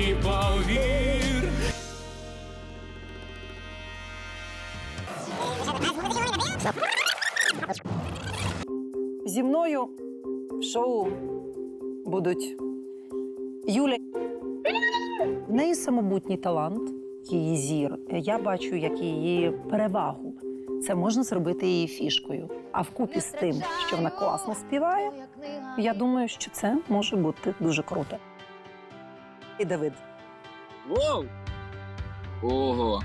і повір. Зі мною в шоу будуть Юля. В неї самобутній талант, її зір. Я бачу як її перевагу. Це можна зробити її фішкою. А вкупі з тим, що вона класно співає, я думаю, що це може бути дуже круто. І Давид, Воу! Ого!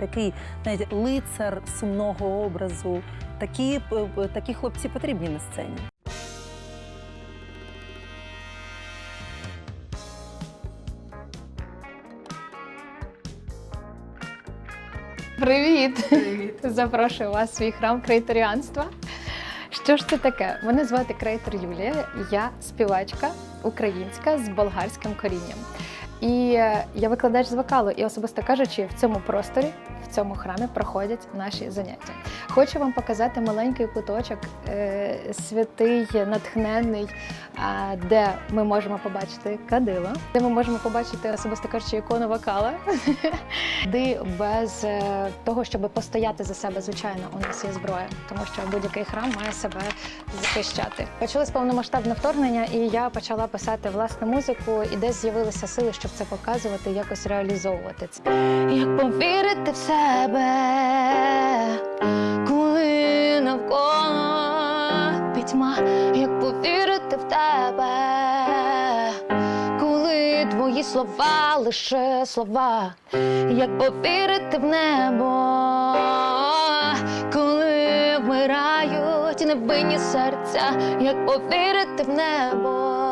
такий знаєте, лицар сумного образу. Такі, такі хлопці потрібні на сцені. Привіт! Привіт! Запрошую вас в свій храм крейторіанства. Що ж це таке? Мене звати Крейтор Юлія, я співачка українська з болгарським корінням. І е, я викладач з вокалу, і особисто кажучи, в цьому просторі, цьому храмі проходять наші заняття. Хочу вам показати маленький куточок, е, святий, натхненний, де ми можемо побачити кадило, де ми можемо побачити, особисто кажучи, ікону вокала. Де без е, того, щоб постояти за себе, звичайно, у нас є зброя, тому що будь-який храм має себе захищати. Почалось повномасштабне вторгнення, і я почала писати власну музику, і десь з'явилися сили, щоб це показувати, якось реалізовувати це. Як повірити в себе, коли навколо пітьма, як повірити в тебе, коли твої слова лише слова, як повірити в небо, коли вмирають невинні серця, як повірити в небо,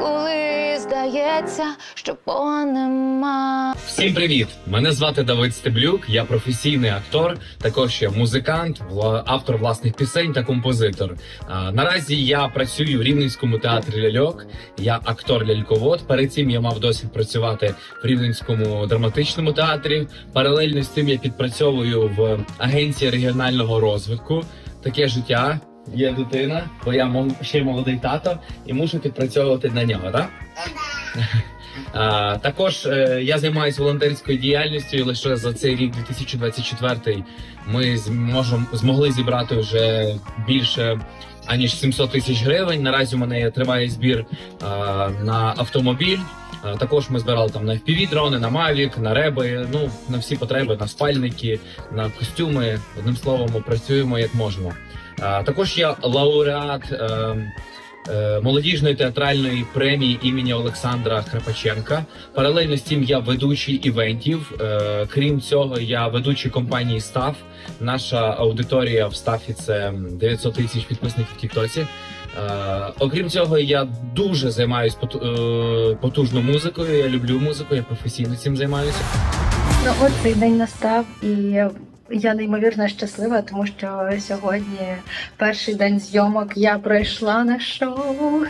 коли здається, що Бога нема. Всім привіт! Мене звати Давид Стеблюк, я професійний актор, також я музикант, автор власних пісень та композитор. Наразі я працюю в Рівненському театрі ляльок. Я актор ляльковод. Перед цим я мав досвід працювати в Рівненському драматичному театрі. Паралельно з цим я підпрацьовую в агенції регіонального розвитку. Таке життя. Є дитина, бо я ще молодий тато і мушу підпрацьовувати на нього, так? Також е, я займаюся волонтерською діяльністю лише за цей рік, 2024, ми зможем, змогли зібрати вже більше аніж 700 тисяч гривень. Наразі у мене триває збір а, на автомобіль. А, також ми збирали там на FPV дрони, на Mavic, на реби, ну на всі потреби, на спальники, на костюми. Одним словом, працюємо як можемо. Також я лауреат. ем, е, молодіжної театральної премії імені Олександра Храпаченка. Паралельно з цим я ведучий івентів. Е, Крім цього, я ведучий компанії Став. Наша аудиторія в Стафі це 900 тисяч підписників в Тіктоці. Е, окрім цього, я дуже займаюся потужною музикою. Я люблю музику, я професійно цим займаюся. Ну, от цей день настав, і я неймовірно щаслива, тому що сьогодні перший день зйомок я пройшла на шоу.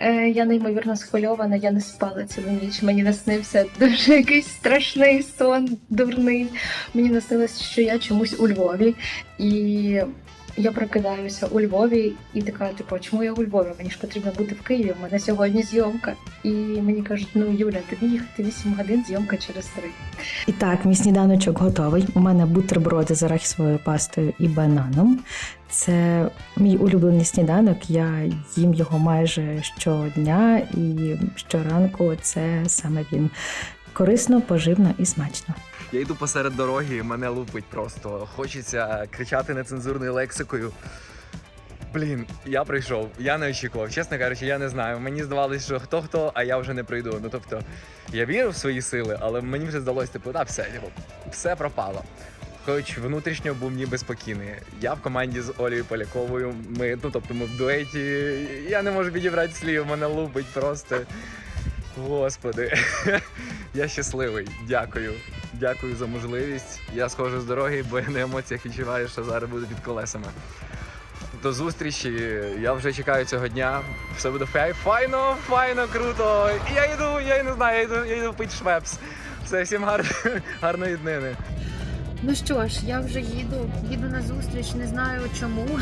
Е, Я неймовірно схвильована, я не спала цілу ніч. Мені наснився дуже якийсь страшний сон, дурний. Мені наснилось, що я чомусь у Львові, і я прокидаюся у Львові і така, типу, чому я у Львові? Мені ж потрібно бути в Києві. У мене сьогодні зйомка. І мені кажуть, ну Юля, тобі їхати 8 годин, зйомка через 3. І так, мій сніданочок готовий. У мене бутерброди з арахісовою пастою і бананом. Це мій улюблений сніданок. Я їм його майже щодня, і щоранку це саме він. Корисно, поживно і смачно. Я йду посеред дороги, мене лупить просто. Хочеться кричати нецензурною лексикою. Блін, я прийшов, я не очікував. Чесно кажучи, я не знаю. Мені здавалося, що хто хто, а я вже не прийду. Ну тобто, я вірив в свої сили, але мені вже здалося, типу, та все, типу, все пропало. Хоч внутрішньо був ніби спокійний. Я в команді з Олею Поляковою. Ми, ну тобто, ми в дуеті. Я не можу підібрати слів, мене лупить просто. Господи, я щасливий. Дякую. Дякую за можливість. Я схожу з дороги, бо я на емоціях відчуваю, що зараз буду під колесами. До зустрічі. Я вже чекаю цього дня. Все буде фай. Файно, файно, круто. І я йду, я не знаю, я йду, я йду пити швепс. Все, всім гар... гарної днини. Ну що ж, я вже їду, їду на зустріч, не знаю чому.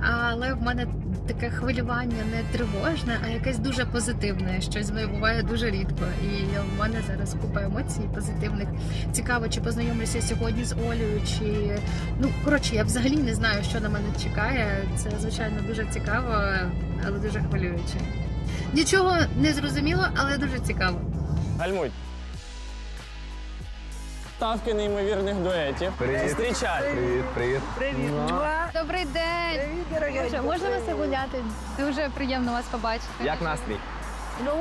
Але в мене таке хвилювання не тривожне, а якесь дуже позитивне. Щось з буває дуже рідко. І в мене зараз купа емоцій позитивних. Цікаво, чи познайомлюся сьогодні з Олею, чи ну коротше, я взагалі не знаю, що на мене чекає. Це звичайно дуже цікаво, але дуже хвилююче. Нічого не зрозуміло, але дуже цікаво. Гальмуй. Ставки неймовірних дуетів. Привіт. Зустрічай. Привіт, привіт. Привіт. Добрий день! Привіт, дорогий. Боже, можна вас гуляти? Дуже приємно вас побачити. Як настрій? Ну,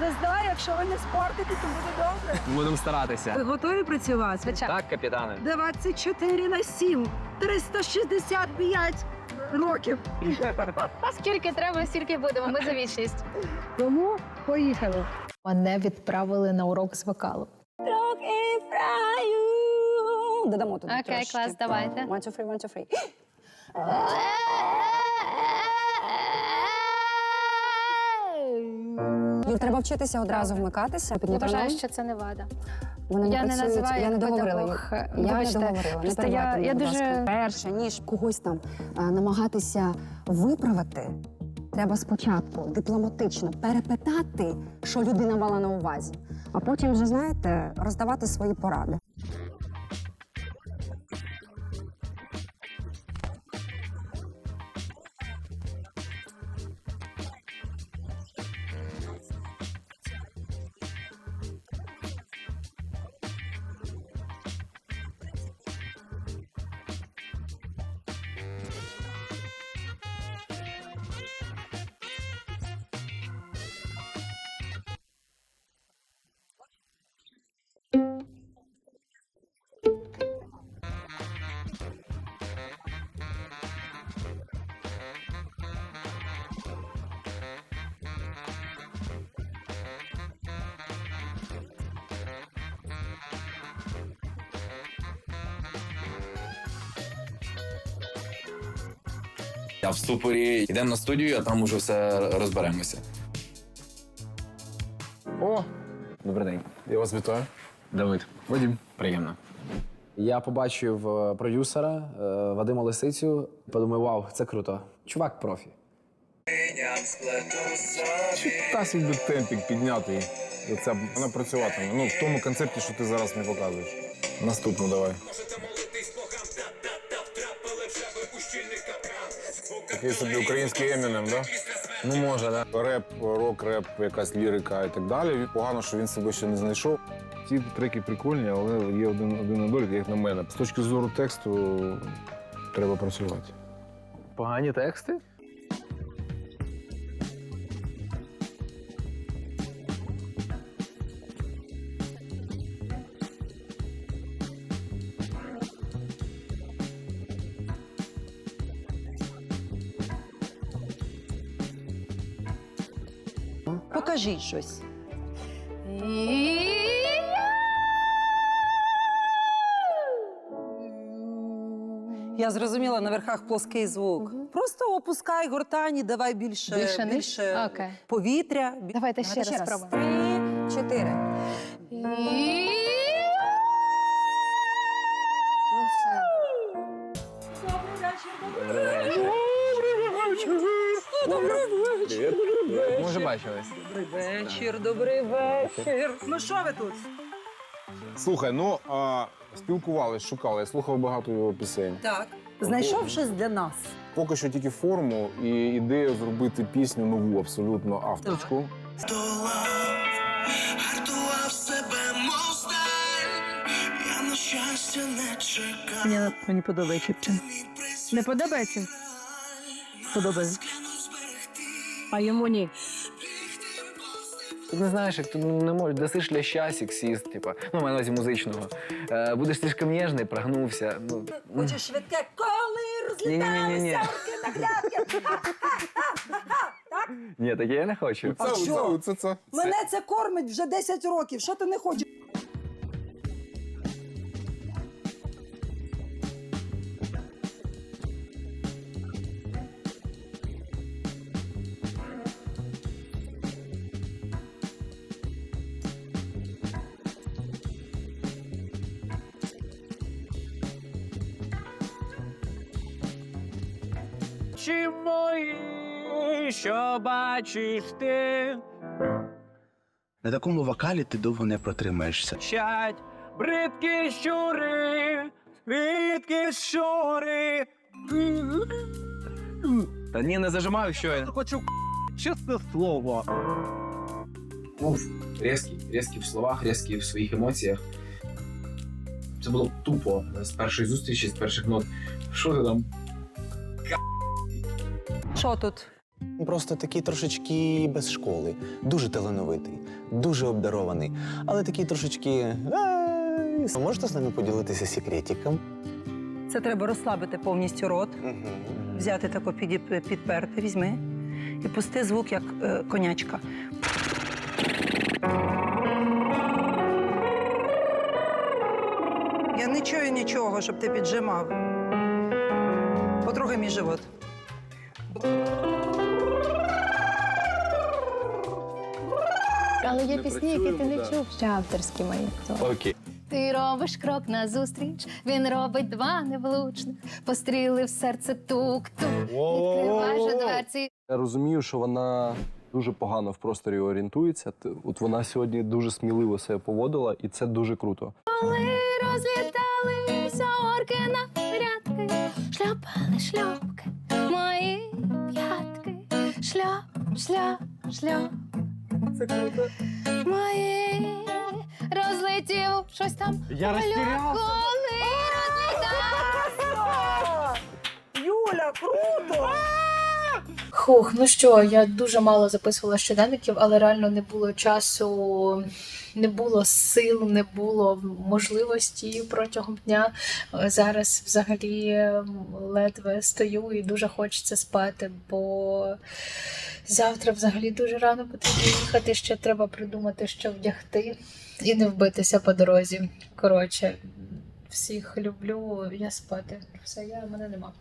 не знаю, якщо ви не спортите, то буде добре. Будемо старатися. Ви готові працювати? Звичайно. Так, капітане. 24 на 7, 365 років. Скільки треба, стільки будемо. Ми за вічність. Тому поїхали. Мене відправили на урок з вокалу. Трохи фраю. Додамо туди Окей, трошки. клас, давайте. One, two, three, one, two, three. Юль, треба вчитися одразу вмикатися Я вважаю, метроном. що це не вада. Вони не я не працюють. називаю я не договорила. педагог. Я не Вибачте. договорила. Не Просто перебивайте я- мене, я будь дуже- ласка. перше, ніж когось там а, намагатися виправити. Треба спочатку дипломатично перепитати, що людина мала на увазі, а потім вже знаєте роздавати свої поради. Я в ступорі йдемо на студію, а там уже все розберемося. О, Добрий день. я вас вітаю. Давид. Вадим. Приємно. Я побачив е, продюсера е, Вадима Лисицю. Подумав, вау, це круто. Чувак профі. Та собі темпік піднятий. Це вона працюватиме. Ну, в тому концепті, що ти зараз мені показуєш. Наступну давай. Такий собі український Емінем, да? Ну, може, да. Реп, рок, реп, якась лірика і так далі. Погано, що він себе ще не знайшов. Ці треки прикольні, але є один, один недолік, як на мене. З точки зору тексту треба працювати. Погані тексти? Покажіть щось. Я зрозуміла, на верхах плоский звук. Просто опускай гортані, давай більше, Більше Окей. повітря. Давайте ще раз спробуємо. Три, чотири. Бачились. Добрий вечір, добрий вечір. Ну що ви тут? Слухай, ну а, спілкувались, шукали. Я слухав багато його пісень. Так. Знайшов щось для нас. Поки що тільки форму і ідею зробити пісню нову, абсолютно авторську. Мені, мені подобається. Не подобається? Подобається. А йому ні. Ти не знаєш, як ти не можеш, дасиш ляща, сексіст, типа, ну, маю на увазі музичного. Е, будеш слишком ніжний, прогнувся. Ну. Хочеш швидке, коли Ні-ні-ні-ні. розліталися на глядки. Ні, таке я не хочу. А що? Це, це, Мене це кормить вже 10 років. Що ти не хочеш? Мої, що бачиш ти, На такому вокалі ти довго не протримаєшся. чать бридкі щури, бридкі щури. Та ні, не зажимаю щойно. Хочу чисте слово. Був різкий, різкий в словах, різкий в своїх емоціях. Це було тупо з першої зустрічі, з перших нот. Що ти там? Що тут? Просто такий трошечки без школи. Дуже талановитий, дуже обдарований, але такий трошечки. «Ай». Можете з нами поділитися секретиком? Це треба розслабити повністю рот, взяти тако підіп- підперти, візьми і пусти звук як е, конячка. Я не чую нічого, щоб ти піджимав. Потрогай мій живот. Але є пісні, які ти не чув, ще авторські мої. Окей. Ти робиш крок назустріч, він робить два невлучних, постріли в серце тук-тук, відкриваєш дверці. Я розумію, що вона дуже погано в просторі орієнтується. Т- От вона сьогодні дуже сміливо себе поводила, і це дуже круто. Коли розліталися орки на грядки, шльопали шльопки, мої п'ятки, шльоп, шльоп, шльоп. Це круто. Мої розлетів щось там. Я розтірявся. Коли розлітався. Юля, круто! Хух, ну що, я дуже мало записувала щоденників, але реально не було часу, не було сил, не було можливості протягом дня. Зараз взагалі ледве стою і дуже хочеться спати, бо завтра взагалі дуже рано потрібно їхати. Ще треба придумати, що вдягти і не вбитися по дорозі. Коротше, всіх люблю, я спати. Все, я мене нема.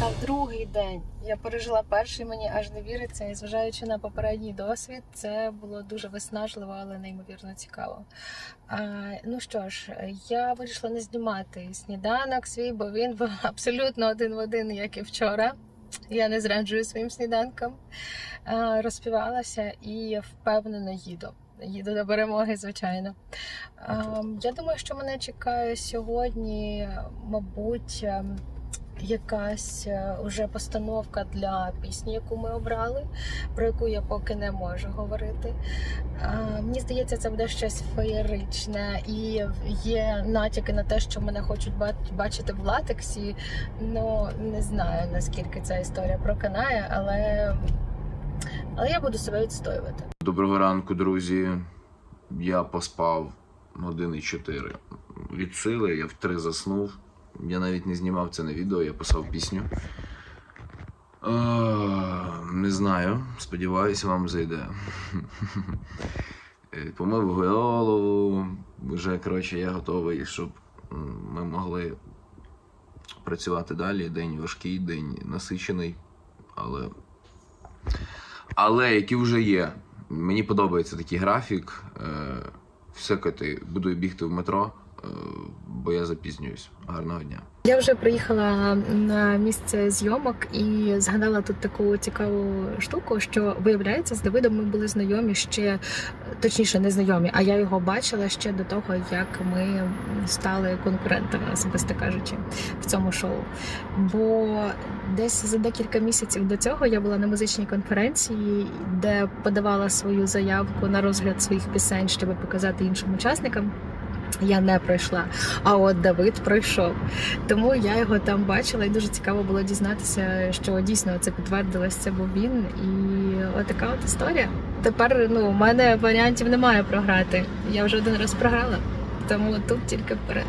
Настав другий день. Я пережила перший, мені аж не віриться, і зважаючи на попередній досвід, це було дуже виснажливо, але неймовірно цікаво. А, ну що ж, я вирішила не знімати сніданок свій, бо він був абсолютно один в один, як і вчора. Я не зраджую своїм сніданком. А, розпівалася і впевнено їду. Їду до перемоги, звичайно. А, я думаю, що мене чекає сьогодні, мабуть. Якась е, уже постановка для пісні, яку ми обрали, про яку я поки не можу говорити. Мені здається, це буде щось феєричне і є натяки на те, що мене хочуть бачити в латексі. Ну не знаю наскільки ця історія проканає, але, але я буду себе відстоювати. Доброго ранку, друзі. Я поспав години 4. Від сили я в 3 заснув. Я навіть не знімав це на відео, я писав пісню. Не знаю, сподіваюся, вам зайде. Е, Помив голову. Вже коротше, я готовий, щоб ми могли працювати далі. День важкий, день насичений, але але який вже є. Мені подобається такий графік. Е, Всякати буду бігти в метро, бо я запізнююсь. Гарного дня. Я вже приїхала на місце зйомок і згадала тут таку цікаву штуку, що виявляється, з Давидом ми були знайомі ще точніше, не знайомі, а я його бачила ще до того, як ми стали конкурентами, особисто кажучи, в цьому шоу. Бо десь за декілька місяців до цього я була на музичній конференції, де подавала свою заявку на розгляд своїх пісень, щоб показати іншим учасникам. Я не пройшла, а от Давид пройшов. Тому я його там бачила, і дуже цікаво було дізнатися, що дійсно це підтвердилось, це був він. І отака от історія. Тепер ну, у мене варіантів немає програти. Я вже один раз програла, тому тут тільки вперед.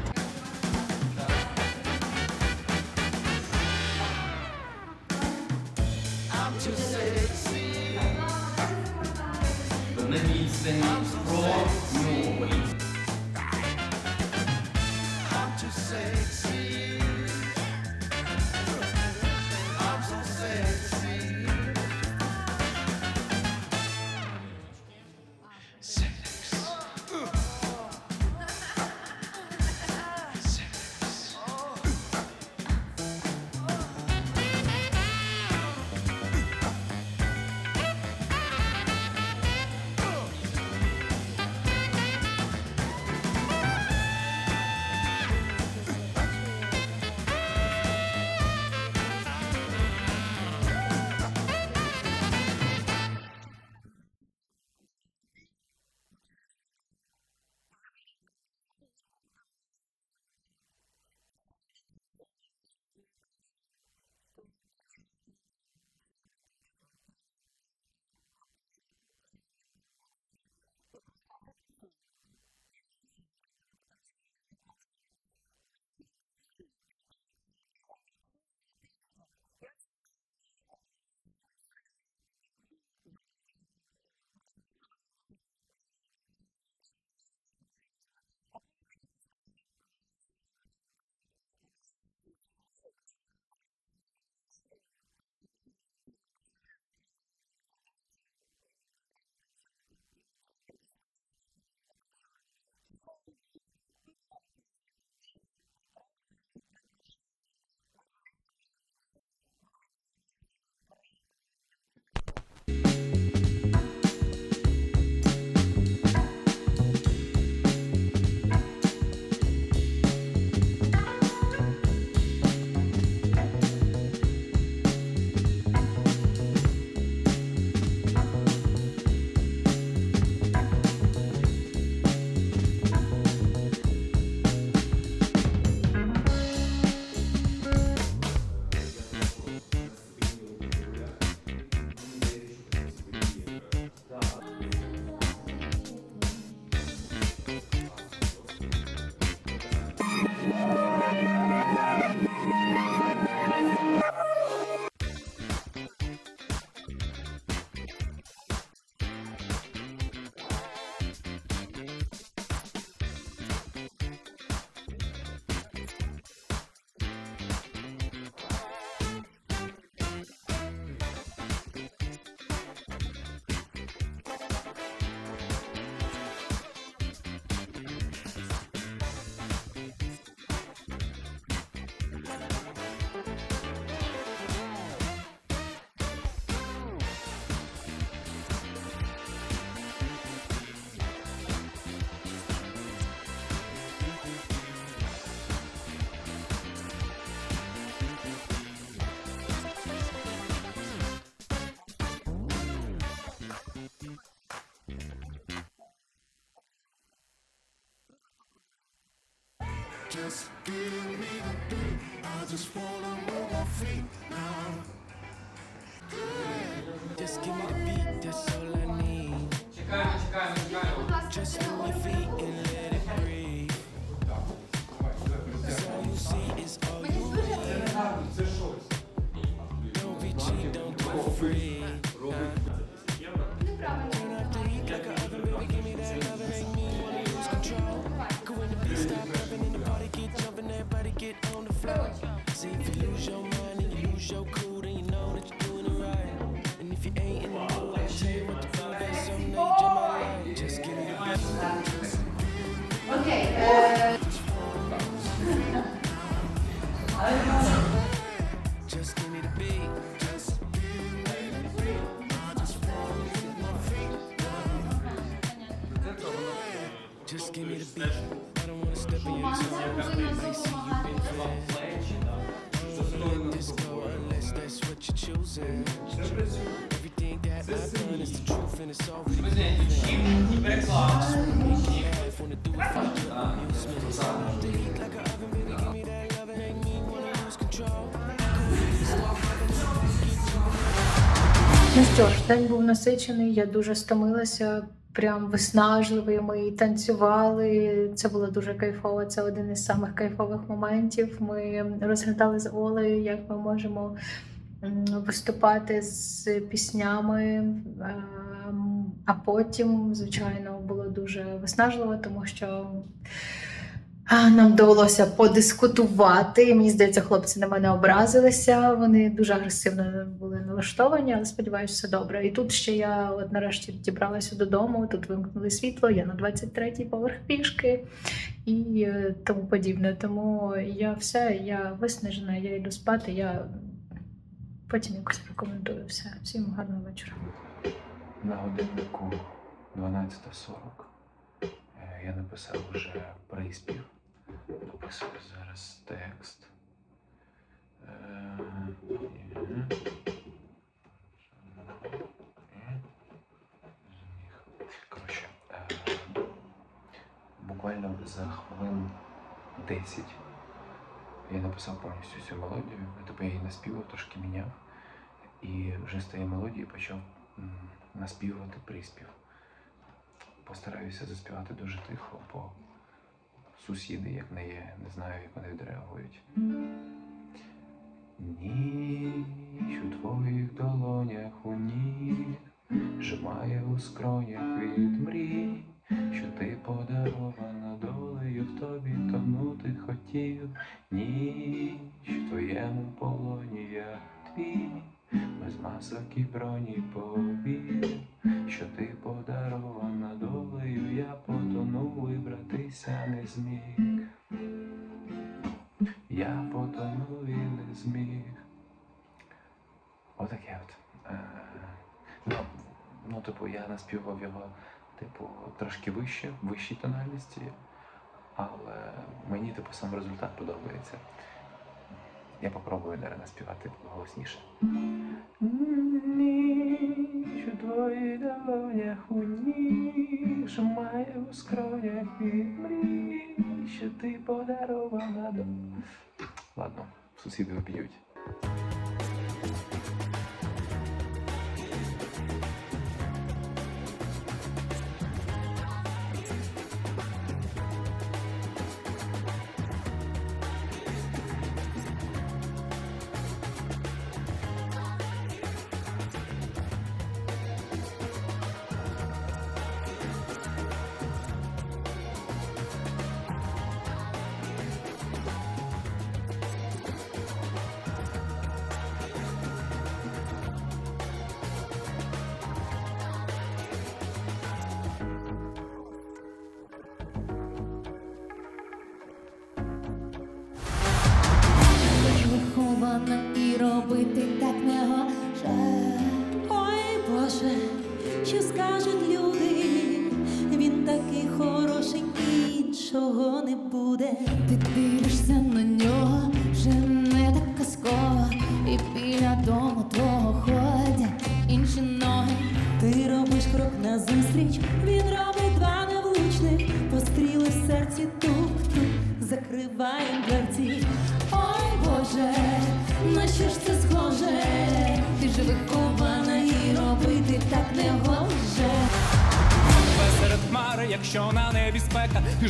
Just give me the beat. I just wanna move my feet now. Just give me the beat. That's all I need. Чекаємо, чекаємо, чекаємо. Just move my feet and let it breathe. Cause all you see is all you need. Don't be cheap, don't do free. Huh? Ну що ж, день був насичений, я дуже стомилася, прям виснажливий. Ми танцювали. Це було дуже кайфово. Це один із самих кайфових моментів. Ми розглядали з Олею, як ми можемо виступати з піснями. Ем, А потім, звичайно, було дуже виснажливо, тому що Нам довелося подискутувати. Мені здається, хлопці на мене образилися. Вони дуже агресивно були налаштовані, але сподіваюся, все добре. І тут ще я от нарешті дібралася додому. Тут вимкнули світло, я на 23-й поверх пішки і е, тому подібне. Тому я все, я виснажена, я йду спати. Я потім якось рекомендую все. Всім гарного вечора. На годиннику 12.40 Е, я написав вже приспів. Дописую зараз текст. Е. Коротше, е, буквально за хвилин 10 я написав повністю цю мелодію, тобто я її наспівав, трошки міняв. І вже з тієї мелодії почав наспівувати приспів. Постараюся заспівати дуже тихо, бо сусіди, як не є, не знаю, як вони відреагують. Ніч у твоїх долонях у ніг Жимає у скронях від мрій, що ти подарована долею в тобі тонути хотів. Ніч вище, в вищій тональності, але мені, типу, сам результат подобається. Я попробую далі наспівати голосніше. Ніч у твоїх долонях у що має у скронях від мрій, що ти подарована до. Ладно, сусіди вб'ють. Так не гоже. Ой, Боже, що скажуть люди? Він такий хороший, іншого не буде. Ти дивишся на нього, вже не так казково, і біля дому твого якщо на небі спека, ти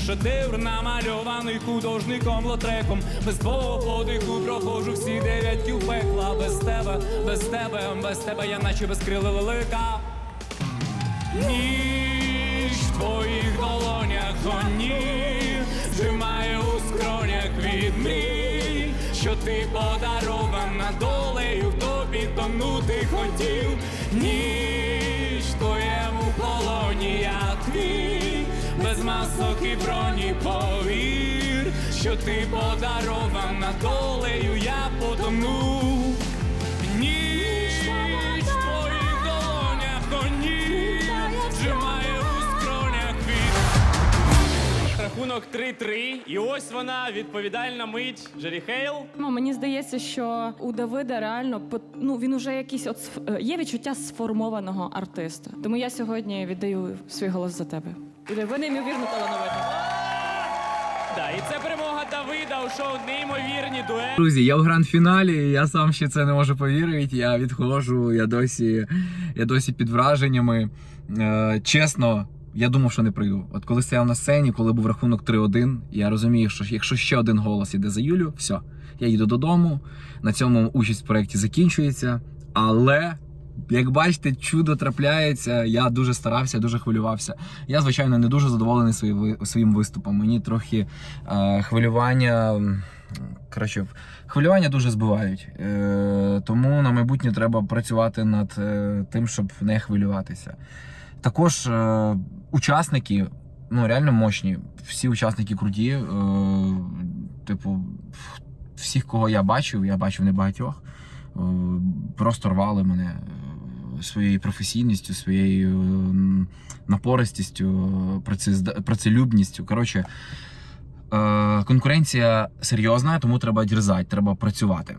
намальований художником лотреком. Без твого подиху проходжу всі дев'ять кіл пекла. Без тебе, без тебе, без тебе, я наче без крила лелека. Ніч в твоїх долонях гоні, зжимає у скронях від мрій, що ти подарована долею, в тобі тонути хотів. Ніч масок і броні повір, що ти подарована долею, я потону. Ніч в твоїх долонях гоні, зжимає у скронях від Рахунок 3-3. І ось вона відповідальна мить Джері Хейл. Ну, Мені здається, що у Давида реально пот- ну, він уже якийсь от е, є відчуття сформованого артиста. Тому я сьогодні віддаю свій голос за тебе. Іде, Ви неймовірно талановита. Да, і це перемога Давида у шоу неймовірні дуети. Друзі, я в гранд-фіналі, я сам ще це не можу повірити. Я відходжу, я досі, я досі під враженнями. Е, чесно, я думав, що не прийду. От коли стояв на сцені, коли був рахунок 3-1, я розумію, що якщо ще один голос іде за Юлю, все, я їду додому. На цьому участь в проєкті закінчується. Але. Як бачите, чудо трапляється. Я дуже старався, дуже хвилювався. Я, звичайно, не дуже задоволений своїм виступом. Мені трохи е, хвилювання. Коротше, хвилювання дуже збивають. Е, тому на майбутнє треба працювати над е, тим, щоб не хвилюватися. Також е, учасники ну, реально мощні. Всі учасники круті. Е, типу, всіх, кого я бачив, я бачив небагатьох. Е, просто рвали мене е, своєю професійністю, своєю напористістю, працелюбністю. Коротше, е, конкуренція серйозна, тому треба дірзати, треба працювати.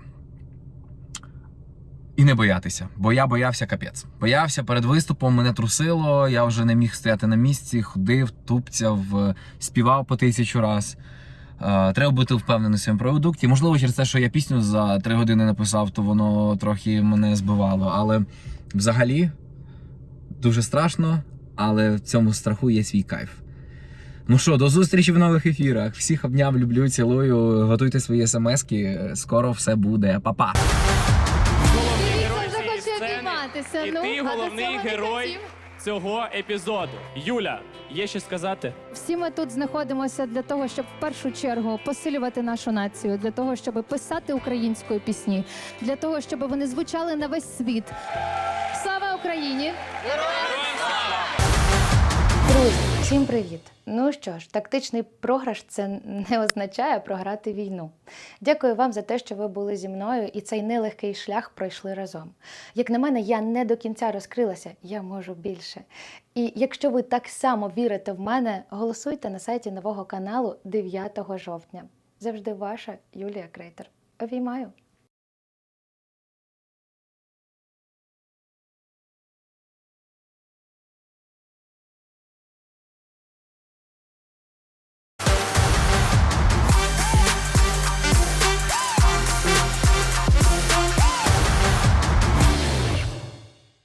І не боятися, бо я боявся капець. Боявся перед виступом, мене трусило, я вже не міг стояти на місці, ходив, тупцяв, е, співав по тисячу раз. Е, Треба бути впевненим в своєму продукті. Можливо, через те, що я пісню за три години написав, то воно трохи мене збивало. Але взагалі дуже страшно, але в цьому страху є свій кайф. Ну що, до зустрічі в нових ефірах. Всіх обняв, люблю, цілую. Готуйте свої смски. Скоро все буде. Па-па! Головний Дивіться, герой Ну, ти до головний цього не герой хотів. Цього епізоду. Юля, є що сказати? Всі ми тут знаходимося для того, щоб в першу чергу посилювати нашу націю, для того, щоб писати українською пісні, для того, щоб вони звучали на весь світ. Слава Україні! Друзі, всім привіт! Ну що ж, тактичний програш це не означає програти війну. Дякую вам за те, що ви були зі мною і цей нелегкий шлях пройшли разом. Як на мене, я не до кінця розкрилася, я можу більше. І якщо ви так само вірите в мене, голосуйте на сайті нового каналу 9 жовтня. Завжди ваша Юлія Крейтер. Обіймаю!